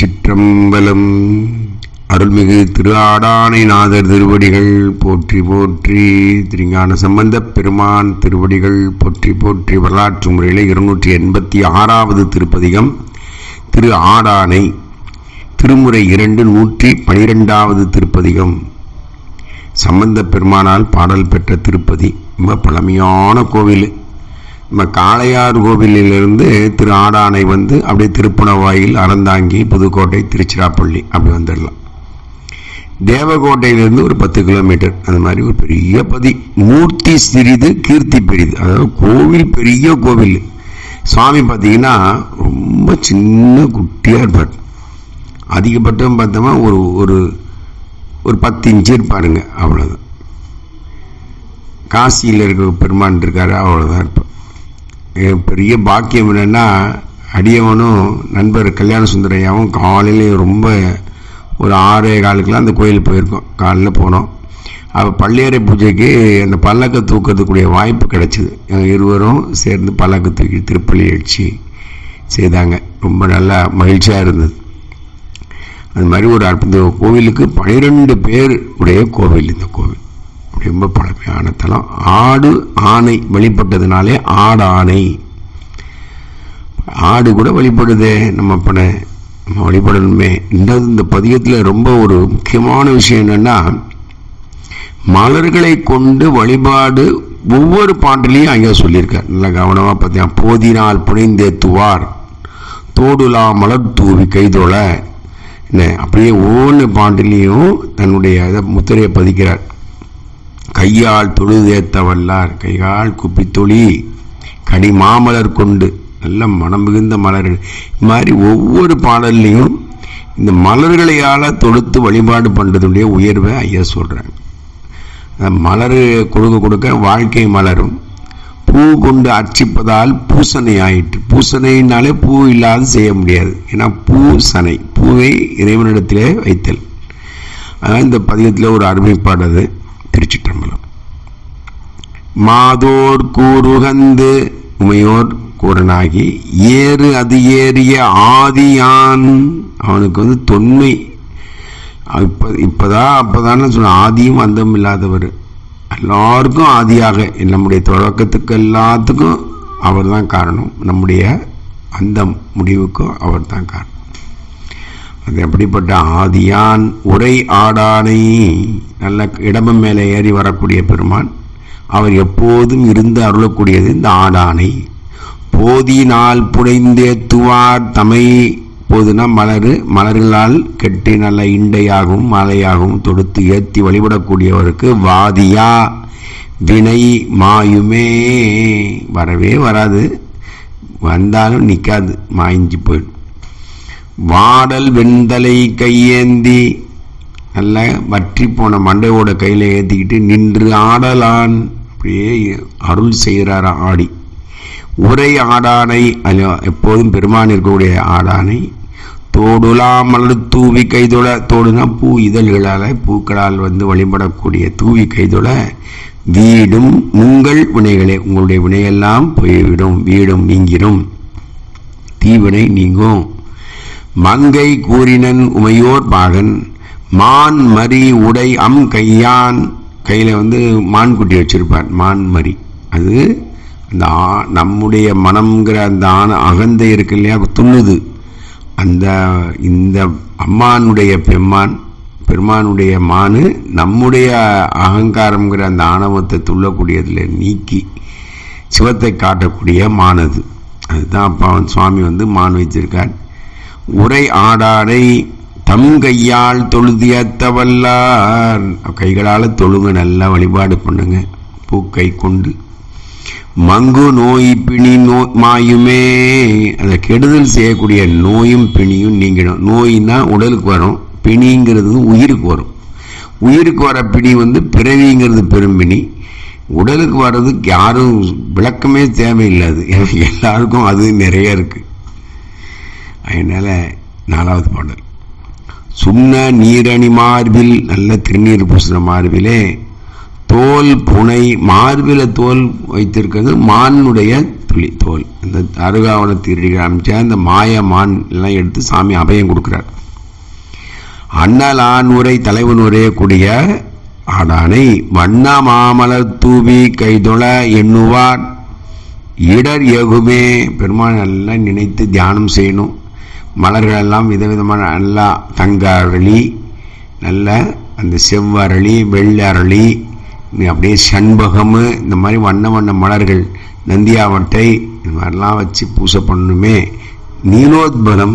திருச்சிற்றம்பலம். அருள்மிகு திரு ஆடானைநாதர் திருவடிகள் போற்றி போற்றி திருஞான சம்பந்தப் பெருமான் திருவடிகள் போற்றி போற்றி வரலாற்று முறையில் இருநூற்றி எண்பத்தி ஆறாவது திருப்பதிகம் திரு ஆடானை திருமுறை இரண்டு நூற்றி பனிரெண்டாவது திருப்பதிகம். சம்பந்த பெருமானால் பாடல் பெற்ற திருப்பதி ரொம்ப பழமையான கோவில். நம்ம காளையார் கோவிலிலிருந்து திரு ஆடானை வந்து அப்படியே திருப்புணவாயில் அறந்தாங்கி புதுக்கோட்டை திருச்சிராப்பள்ளி அப்படி வந்துடலாம். தேவகோட்டையிலேருந்து ஒரு பத்து கிலோமீட்டர். அந்த மாதிரி ஒரு பெரிய பதி. மூர்த்தி சிறிது கீர்த்தி பெரிது. அதாவது கோவில் பெரிய கோவில். சுவாமி பார்த்தீங்கன்னா ரொம்ப சின்ன குட்டியாக இருப்பார். அதிகபட்சம் பார்த்தோமா ஒரு ஒரு ஒரு பத்து இன்ச்சு இருப்பாருங்க. அவ்வளோதான் காசியில் இருக்க பெருமான் இருக்காரு அவ்வளோதான் இருப்பார். பெரிய பாக்கியம் என்னென்னா அடியவனும் நண்பர் கல்யாண சுந்தரையாவும் காலையிலேயும் ரொம்ப ஒரு ஆறே காலுக்கெலாம் அந்த கோயில் போயிருக்கோம். காலையில் போனோம். அப்போ பள்ளியறை பூஜைக்கு அந்த பல்லக்கை தூக்கிறதுக்குரிய வாய்ப்பு கிடச்சிது. இருவரும் சேர்ந்து பல்லக்கை தூக்கி திருப்பள்ளி எழுச்சி செய்தாங்க. ரொம்ப நல்லா மகிழ்ச்சியாக இருந்தது. அது மாதிரி ஒரு அற்புத கோவிலுக்கு பனிரெண்டு பேர் உடைய கோவில் இந்த கோவில். ரொம்ப பழமையான தலம். ஆடு ஆணை வழிபட்டதுனாலே ஆடு ஆணை. ஆடு கூட வழிபடுதே. நம்ம அப்பனை நம்ம வழிபடணுமே. இந்த இந்த பதியத்தில் ரொம்ப ஒரு முக்கியமான விஷயம் என்னென்னா மலர்களை கொண்டு வழிபாடு ஒவ்வொரு பாட்டிலையும் ஐயா சொல்லியிருக்கார். நல்லா கவனமாக பார்த்தீங்கன்னா போதினால் புனைந்தேத்துவார் தோடுலா மலர் தூவி கைதொழ. என்ன? அப்படியே ஒவ்வொன்று பாட்டிலையும் தன்னுடைய இதை முத்திரையை பதிக்கிறார். கையால் தொழுதேத்த வல்லார் கைகால் குப்பித்தொழி கனி மாமலர் கொண்டு நல்ல மனம் மிகுந்த மலர்கள். இது மாதிரி ஒவ்வொரு பாடல்லையும் இந்த மலர்களையால் தொடுத்து வழிபாடு பண்ணுறதுடைய உயர்வை ஐயா சொல்கிறாங்க மலர் கொடுக்க கொடுக்க வாழ்க்கை மலரும். பூ கொண்டு அர்ச்சிப்பதால் பூசணை ஆயிற்று. பூசணைனாலே பூ இல்லாது செய்ய முடியாது. ஏன்னா பூசணை பூவை இறைவனிடத்திலே வைத்தல். அதான் இந்த பதியத்தில் ஒரு அருமைப்பாடு அது. மாதோர் கூறுகந்து உமையோர் கூறனாகி ஏறு அது ஏறிய ஆதியான். அவனுக்கு வந்து தொன்மை. இப்போ இப்போதான் அப்போதானே சொன்ன ஆதியும் அந்தம் இல்லாதவர். எல்லாருக்கும் ஆதியாக நம்முடைய தொடக்கத்துக்கு எல்லாத்துக்கும் அவர் தான் காரணம். நம்முடைய அந்தம் முடிவுக்கும் அவர் தான் காரணம். அது எப்படிப்பட்ட ஆதியான் உரை ஆடானை நல்ல இடமம் மேலே ஏறி வரக்கூடிய பெருமான். அவர் எப்போதும் இருந்து அருளக்கூடியது இந்த ஆடானை. போதினால் துவார் தமை. போதுனா மலர். மலர்களால் கெட்டி நல்ல இண்டையாகவும் மாலையாகவும் தொடுத்து ஏற்றி வழிபடக்கூடியவருக்கு வாதியா. வினை மாயுமே. வரவே வராது. வந்தாலும் நிற்காது மாய்ஞ்சி போயிடும். வாடல் வெண்தலை கையேந்தி நல்ல வற்றி போன மண்டையோட கையில் ஏற்றிக்கிட்டு நின்று ஆடலான். அப்படியே அருள் செய்கிறாரா ஆடி. உரை ஆடானை எப்போதும் பெருமான் இருக்கக்கூடிய ஆடானை தோடுலா மலர் தூவி கைதொழ தோடுனா பூ இதழ்களால் பூக்களால் வந்து வழிபடக்கூடிய தூவி கைதொழ வீடும் உங்கள் வினைகளே உங்களுடைய வினையெல்லாம் போய்விடும் வீடும் நீங்கிடும் தீவினை நீங்கும். மங்கை கூறினன் உமையோர் பாகன் மான் மரி உடை அம் கையான் கையில் வந்து மான் குட்டி வச்சுருப்பான் மான் மறி அது அந்த ஆ நம்முடைய மனம்ங்கிற அந்த ஆண அகந்தை இருக்கு இல்லையா? துண்ணுது அந்த இந்த அம்மானுடைய பெம்மான் பெருமானுடைய மானு நம்முடைய அகங்காரங்கிற அந்த ஆணவத்தை துள்ளக்கூடியதில் நீக்கி சிவத்தை காட்டக்கூடிய மானது. அதுதான் அப்பா சுவாமி வந்து மான் வச்சிருக்கார். உரை ஆடாடை தம் கையால் தொழுதியத்தவல்லார் கைகளால் தொழுங்க நல்லா வழிபாடு பண்ணுங்க. பூக்கை கொண்டு. மங்கு நோய் பிணி நோய் மாயுமே. அதை கெடுதல் செய்யக்கூடிய நோயும் பிணியும் நீங்கிடும். நோயின்னா உடலுக்கு வரும். பிணிங்கிறது உயிருக்கு வரும். உயிருக்கு வர பிணி வந்து பிறவிங்கிறது பெரும்பிணி உடலுக்கு வர்றதுக்கு யாரும் விளக்கமே தேவையில்லாது. எல்லாருக்கும் அது நிறைய இருக்குது அதனால் நாலாவது பாடல். சுண்ண நீரணி மார்பில் நல்ல திருநீர் பூசின மார்பிலே தோல் புனை மார்பில தோல் வைத்திருக்கிறது மானுடைய துளி தோல். இந்த அருகாவன திருடி அமைச்சா அந்த மாய மான் எல்லாம் எடுத்து சாமி அபயம் கொடுக்குறார். அண்ணலான் உரை தலைவன் உரையக்கூடிய கூடிய ஆடானை வண்ண மாமலர் தூவி கைதொழ எண்ணுவார். இடர் எகுமே பெருமாள் நல்லா நினைத்து தியானம் செய்யணும். மலர்கள் எல்லாம் விதவிதமான நல்லா தங்க அரளி நல்ல அந்த செவ்வரளி வெள்ளை அரளி அப்படியே சண்பகம் இந்த மாதிரி வண்ண வண்ண மலர்கள் நந்தியாவட்டை இந்த மாதிரிலாம் வச்சு பூசை பண்ணணுமே. நீலோத்பலம்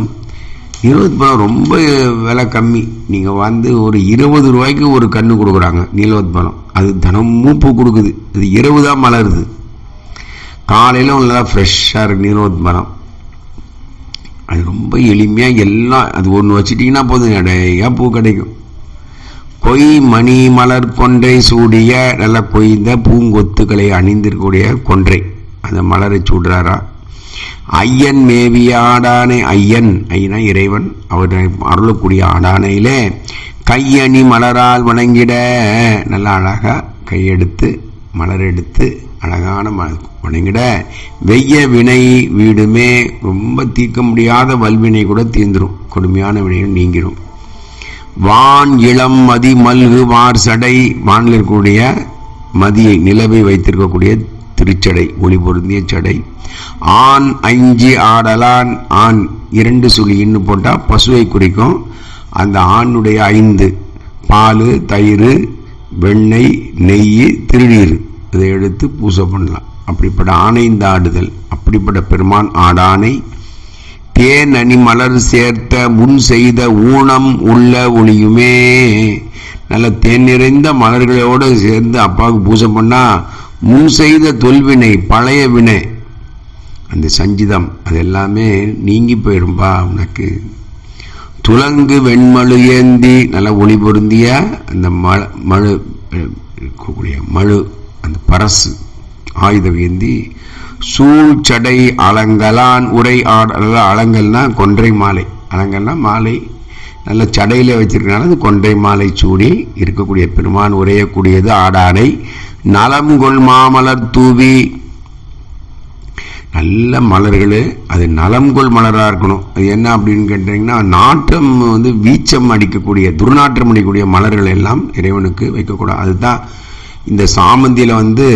நீலோத்பலம் ரொம்ப விலை கம்மி. நீங்கள் வந்து ஒரு இருபது ரூபாய்க்கு ஒரு கன்று கொடுக்குறாங்க நீலோத்பலம். அது தினமும் பூ கொடுக்குது. அது இரவு தான் மலருது. காலையில் நல்லா ஃப்ரெஷ்ஷாக இருக்குது நீலோத்பலம். அது ரொம்ப எளிமையாக எல்லாம் அது ஒன்று வச்சிட்டிங்கன்னா போதும். நிறையா பூ கிடைக்கும். கொய் மணி மலர் கொன்றை சூடிய நல்ல கொய்ந்த பூங்கொத்துக்களை அணிந்திருக்கக்கூடிய கொன்றை. அந்த மலரை சூடுறாரா? ஐயன் மேவிய ஆடானை ஐயன் ஐயனா இறைவன் அவரை அருளக்கூடிய ஆடானையிலே கையணி மலரால் வணங்கிட. நல்ல அழகாக கையெடுத்து மலர் எடுத்து அழகான ம வணங்கிட. வெய்ய வினை வீடுமே ரொம்ப தீர்க்க முடியாத வல்வினை கூட தீர்ந்துடும் கொடுமையான வினையும் நீங்கிரும். வான் இளம் மதி மல்கு வார் சடை. வானில் இருக்கக்கூடிய மதியை நிலவை வைத்திருக்கக்கூடிய திருச்சடை ஒளி பொருந்திய சடை. ஆண் அஞ்சு ஆடலான் ஆண் இரண்டு சுழின்னு போட்டால் பசுவை குறிக்கும். அந்த ஆணுடைய ஐந்து பால் தயிர் வெண்ணெய் நெய் திருநீர். இதை எடுத்து பூசை பண்ணலாம். அப்படிப்பட்ட ஆணைந்தாடுதல் அப்படிப்பட்ட பெருமான் ஆடானை தேன் அணி மலர் சேர்த்த முன் செய்த ஊனம் உள்ள ஒளியுமே. நல்ல தேன் நிறைந்த மலர்களோடு சேர்ந்து அப்பாவுக்கு பூஜை பண்ணால் முன் செய்த தொல்வினை பழைய வினை அந்த சஞ்சிதம் அது எல்லாமே நீங்கி போயிடும்பா உனக்கு. துலங்கு வெண்மழு ஏந்தி நல்ல ஒளி பொருந்திய அந்த மழ மழு இருக்கக்கூடிய மழு அந்த பரசு ஆயுதம் ஏந்தி சூழ்ச்சடை அலங்கலான் உரை ஆடல அலங்கல்னா கொன்றை மாலை. அலங்கல்னா மாலை நல்ல சடையில் வச்சிருக்கனால அது கொன்றை மாலை சூடி இருக்கக்கூடிய பெருமான் உரையக்கூடியது ஆடானை நலம் கொள் மாமலர் தூவி. நல்ல மலர்கள் அது நலம்கொள் மலராக இருக்கணும். அது என்ன அப்படின்னு கேட்டிங்கன்னா நாட்டம் வந்து வீச்சம் அடிக்கக்கூடிய துர்நாற்றம் அடிக்கக்கூடிய மலர்கள் எல்லாம் இறைவனுக்கு வைக்கக்கூடாது. அதுதான் இந்த சாமந்தியில் வந்து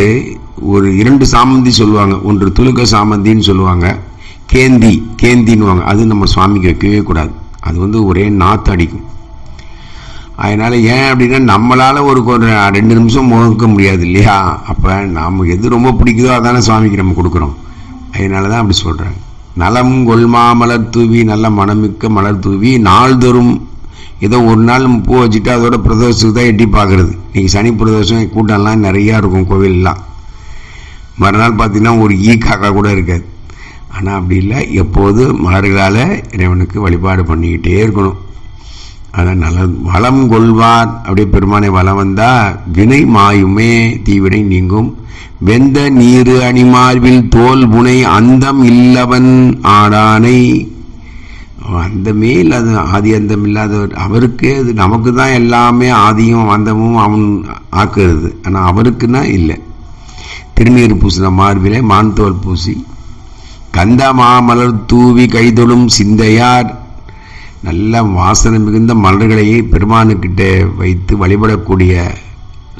ஒரு இரண்டு சாமந்தி சொல்லுவாங்க. ஒன்று துலுக்க சாமந்தின்னு சொல்லுவாங்க. கேந்தி கேந்தின்னுவாங்க அது நம்ம சுவாமிக்கு வைக்கவே கூடாது. அது வந்து ஒரே நாத்து அடிக்கும். அதனால் ஏன் அப்படின்னா நம்மளால் ஒரு ஒரு ரெண்டு நிமிஷம் முகக்க முடியாது இல்லையா? அப்போ நாம் எது ரொம்ப பிடிக்குதோ அதானே சுவாமிக்கு நம்ம கொடுக்குறோம். அதனால தான் அப்படி சொல்கிறாங்க நலம் கொள்மா மலர் தூவி நல்ல மனமிக்க மலர் தூவி நாள்தோறும் ஏதோ ஒரு நாள் பூ வச்சுட்டு அதோட பிரதோஷத்துக்கு தான் எட்டி பார்க்குறது. இன்றைக்கி சனி பிரதோஷம் கூட்டம்லாம் நிறையா இருக்கும் கோவிலெலாம் மறுநாள் பார்த்தீங்கன்னா ஒரு ஈ காக்கா கூட இருக்காது. ஆனால் அப்படி இல்லை எப்போது மலர்களால் இறைவனுக்கு வழிபாடு பண்ணிக்கிட்டே இருக்கணும். அதான் நல்ல வளம் கொள்வார் அப்படியே பெருமானை வளம் வந்தால் வினை மாயுமே தீவினை நீங்கும். வெந்த நீரு அணிமார்வில் தோல் புனை அந்தம் இல்லவன் ஆடானை. அந்தமே இல்லாத ஆதி அந்தம் இல்லாதவர் அவருக்கே அது நமக்கு தான் எல்லாமே ஆதியும் அந்தமும் அவன் ஆக்குறது. ஆனால் அவருக்குன்னா இல்லை. திருநீர் பூசின மார்பிலே மான்தோல் பூசி கந்த மாமலர் தூவி கைதொழும் சிந்தையார் நல்ல வாசனை மிகுந்த மலர்களையே பெருமானுக்கிட்ட வைத்து வழிபடக்கூடிய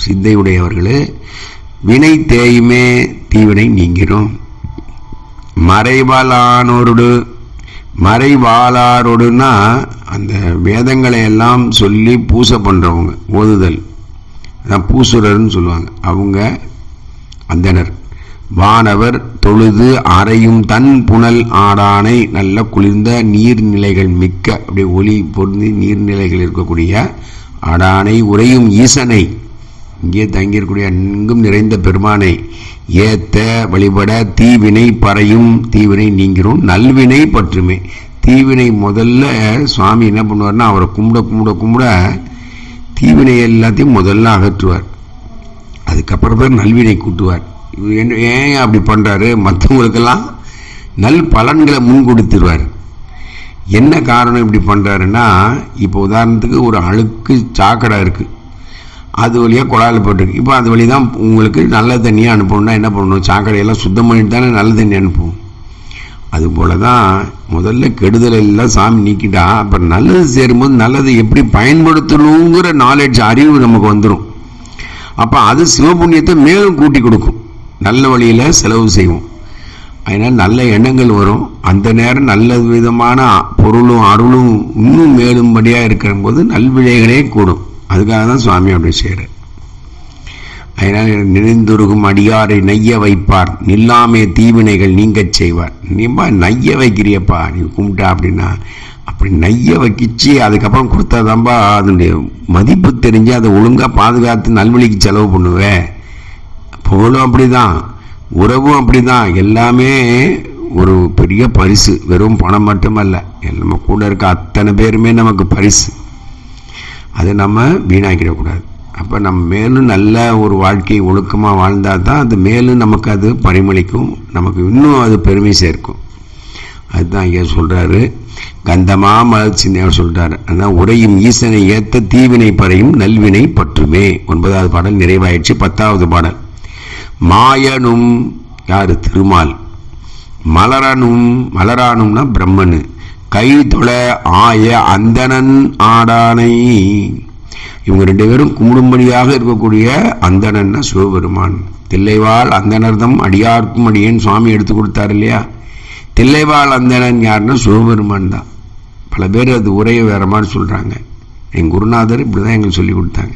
சிந்தையுடையவர்களே வினை தேயுமே தீவினை நீங்கிறோம் மறைவாளானோரோடு மறைவாளாரோடுனா அந்த வேதங்களை எல்லாம் சொல்லி பூசை பண்ணுறவங்க ஓதுதல். அதான் பூசுரர்னு சொல்லுவாங்க. அவங்க அந்தனர். வானவர் தொழுது அறையும் தன் புனல் ஆடானை நல்ல குளிர்ந்த நீர்நிலைகள் மிக்க அப்படியே ஒளி பொருந்தி நீர்நிலைகள் இருக்கக்கூடிய ஆடானை உறையும் ஈசனை. இங்கே தங்கியிருக்கூடிய எங்கும் நிறைந்த பெருமானை ஏத்த வழிபட தீவினை பறையும் தீவினை நீங்கிறோம் நல்வினை பற்றுமே. தீவினை முதல்ல சுவாமி என்ன பண்ணுவார்னா அவரை கும்பிட கும்பிட கும்பிட தீவினை எல்லாத்தையும் முதல்ல அகற்றுவார். அதுக்கப்புறம் தான் நல்வினை கூட்டுவார். இவர் என்ன ஏன் அப்படி பண்ணுறாரு மற்றவங்களுக்கெல்லாம் நல் பலன்களை முன் கொடுத்துருவார் என்ன காரணம் இப்படி பண்ணுறாருன்னா இப்போ உதாரணத்துக்கு ஒரு அழுக்கு சாக்கடை இருக்குது அது வழியாக குழாயில் போட்டிருக்கு இப்போ அது வழி தான் உங்களுக்கு நல்ல தண்ணியை அனுப்பணும்னா என்ன பண்ணணும்? சாக்கடையெல்லாம் சுத்தம் பண்ணிட்டு தானே நல்ல தண்ணி அனுப்புவோம். அதுபோல தான் முதல்ல கெடுதல் எல்லாம் சாமி நீக்கிட்டா அப்புறம் நல்லது சேரும்போது நல்லது எப்படி பயன்படுத்தணுங்கிற நாலேஜ் அறிவு நமக்கு வந்துடும் அப்போ அது சிவபுண்ணியத்தை மேலும் கூட்டி கொடுக்கும். நல்ல வழியில் செலவு செய்வோம். அதனால் நல்ல எண்ணங்கள் வரும். அந்த நேரம் நல்ல விதமான பொருளும் அருளும் இன்னும் மேலும்படியாக இருக்கிற போது நல்விழைகளே கூடும். அதுக்காக தான் சுவாமி அப்படி செய்கிறார் அதனால் நினைந்துருகும் அடியாரை நைய வைப்பார். நில்லாமே தீவினைகள் நீங்கச் செய்வார். நீப்பா நைய வைக்கிறியப்பா நீ கும்பிட்டா அப்படின்னா அப்படி நைய வைக்கிச்சு அதுக்கப்புறம் கொடுத்தாதான்பா அதனுடைய மதிப்பு தெரிஞ்சு அதை ஒழுங்காக பாதுகாத்து நல்வழிக்கு செலவு பண்ணுவேன் புகழும் அப்படிதான். உறவும் அப்படிதான். எல்லாமே ஒரு பெரிய பரிசு. வெறும் பணம் மட்டுமல்ல. நம்ம கூட இருக்க அத்தனை பேருமே நமக்கு பரிசு. அதை நம்ம வீணாக்கிடக்கூடாது. அப்போ நம்ம மேலும் நல்ல ஒரு வாழ்க்கையை ஒழுக்கமாக வாழ்ந்தால் தான் அது மேலும் நமக்கு அது பரிமளிக்கும். நமக்கு இன்னும் அது பெருமை சேர்க்கும். அதுதான் இங்கே சொல்கிறாரு கந்தமா மலர்ச்சிந்தையார் சொல்கிறாரு அதான் உரையும் ஈசனை ஏத்த தீவினை பறையும் நல்வினை பற்றுமே. ஒன்பதாவது பாடல் நிறைவாயிடுச்சு. பத்தாவது பாடல். மாயனும் யார்? திருமால். மலரனும் மலரானும்னா பிரம்மனு. கைதொழ ஆய அந்தணன் ஆடானை. இவங்க ரெண்டு பேரும் கும்பிடும்படியாக இருக்கக்கூடிய அந்தணன்னா சிவபெருமான். தில்லைவாள் அந்தனர்தம் அடியார்க்கும் அடியேன் சுவாமி எடுத்து கொடுத்தாரு இல்லையா? தில்லைவாள் அந்தணன் யாருன்னா சிவபெருமான் தான். பல பேர் அது உரையை வேற மாதிரி சொல்கிறாங்க எங்கள் குருநாதர் இப்படி தான் எங்களுக்கு சொல்லி கொடுத்தாங்க.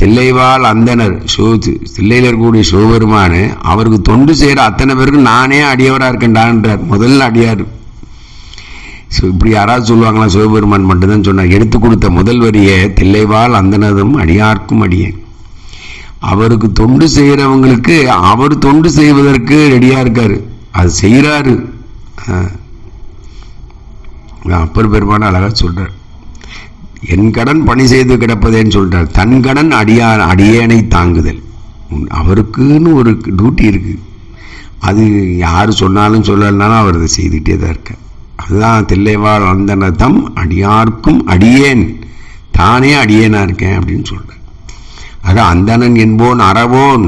தில்லைவாள் அந்தனர் சிவத்து தில்லையில் இருக்கக்கூடிய சிவபெருமான் அவருக்கு தொண்டு செய்கிற அத்தனை பேருக்கு நானே அடியவராக இருக்கேன்டான்றார். முதல்ல அடியார். ஸோ இப்படி யாராவது சொல்லுவாங்களா சிவபெருமான் மட்டும்தான் சொன்னார். எடுத்து கொடுத்த முதல் வரியை தில்லைவாள் அந்தனதும் அடியார்க்கும் அடியேன் அவருக்கு தொண்டு செய்கிறவங்களுக்கு அவர் தொண்டு செய்வதற்கு ரெடியாக இருக்கார். அது செய்கிறாரு அப்பர் பெருமான அழகாக சொல்கிறார் என் கடன் பணி செய்து கிடப்பதேன்னு சொல்கிறார் தன் கடன் அடியார் அடியேனை தாங்குதல். அவருக்குன்னு ஒரு டியூட்டி இருக்குது அது யார் சொன்னாலும் சொல்லலைனாலும் அவர் அதை செய்துகிட்டே தான் இருக்கார். அதுதான் தில்லைவாழ் வந்தனதம் அடியார்க்கும் அடியேன். தானே அடியேனா இருக்கேன் அப்படின்னு சொல்கிறேன் ஆக அந்தணன் என்போன் அறவோன்.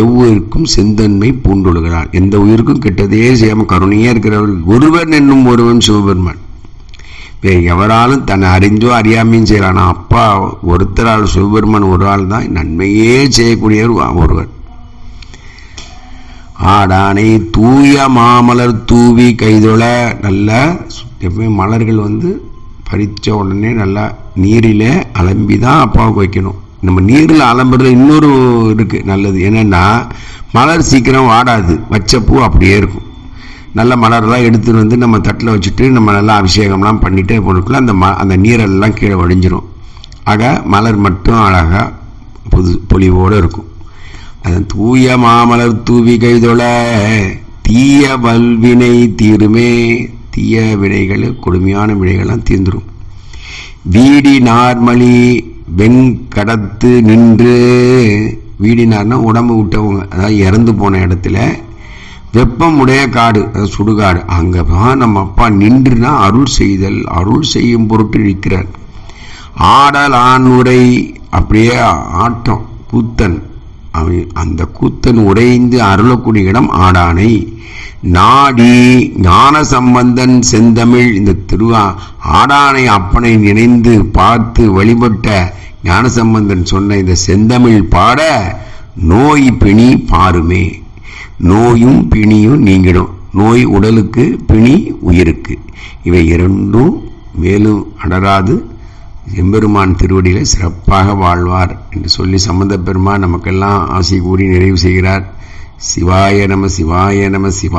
எவ்வூருக்கும் செந்தன்மை பூண்டுழுகிறான் எந்த உயிருக்கும் கெட்டதே செய்யாமல் கருணையே இருக்கிறவர் ஒருவன் என்னும் ஒருவன் சிவபெருமான். வேறு எவராலும் தன்னை அறிஞ்சோ அறியாமையும் செய்கிறான் அப்பா ஒருத்தரால் சிவபெருமான் ஒரு ஆள் தான் நன்மையே செய்யக்கூடியவர் ஒருவர் ஆடானை தூய மாமலர் தூவி கைதொழ நல்ல எப்பவுமே மலர்கள் வந்து பறித்த உடனே நல்லா நீரில் அலம்பி தான் அப்பாவுக்கு வைக்கணும். நம்ம நீரில் அலம்புறது இன்னொரு இருக்குது நல்லது. என்னென்னா மலர் சீக்கிரம் வாடாது. வச்ச பூ அப்படியே இருக்கும். நல்ல மலரெல்லாம் எடுத்துகிட்டு வந்து நம்ம தட்டில் வச்சுட்டு நம்ம நல்லா அபிஷேகம்லாம் பண்ணிகிட்டே போனதுக்குள்ள அந்த ம அந்த நீரெல்லாம் கீழே வடிஞ்சிரும். ஆக மலர் மட்டும் அழகாக புது பொலிவோடு இருக்கும். தூய மாமலர் தூவி கைதொழ தீய வல்வினை தீருமே. தீய வினைகள் கொடுமையான வினைகள்லாம் தீர்ந்துடும் வீடி நார்மலி வெண்கடத்து நின்று. வீடினார்னா உடம்பு விட்டவங்க அதாவது இறந்து போன இடத்துல வெப்பம் உடைய காடு அதாவது சுடுகாடு. அங்கே தான் நம்ம அப்பா நின்றுனா அருள் செய்தல் அருள் செய்யும் பொருட்டு நிற்கிறார். ஆடல் ஆண் உரை அப்படியே ஆட்டம் கூத்தன் அவன் அந்த கூத்தன் உடைந்து அருளக்கூடிய இடம் ஆடானை. நாடி ஞான சம்பந்தன் செந்தமிழ் இந்த திருவா ஆடானை அப்பனை நினைந்து பார்த்து வழிபட்ட ஞானசம்பந்தன் சொன்ன இந்த செந்தமிழ் பாட நோய் பிணி பாருமே. நோயும் பிணியும் நீங்கிடும். நோய் உடலுக்கு பிணி உயிருக்கு. இவை இரண்டும் மேலும் அடராது. எம்பெருமான் திருவடியில் சிறப்பாக வாழ்வார் என்று சொல்லி சம்பந்த பெருமான் நமக்கெல்லாம் ஆசை கூறி நிறைவு செய்கிறார். சிவாய நம சிவாய நம சிவா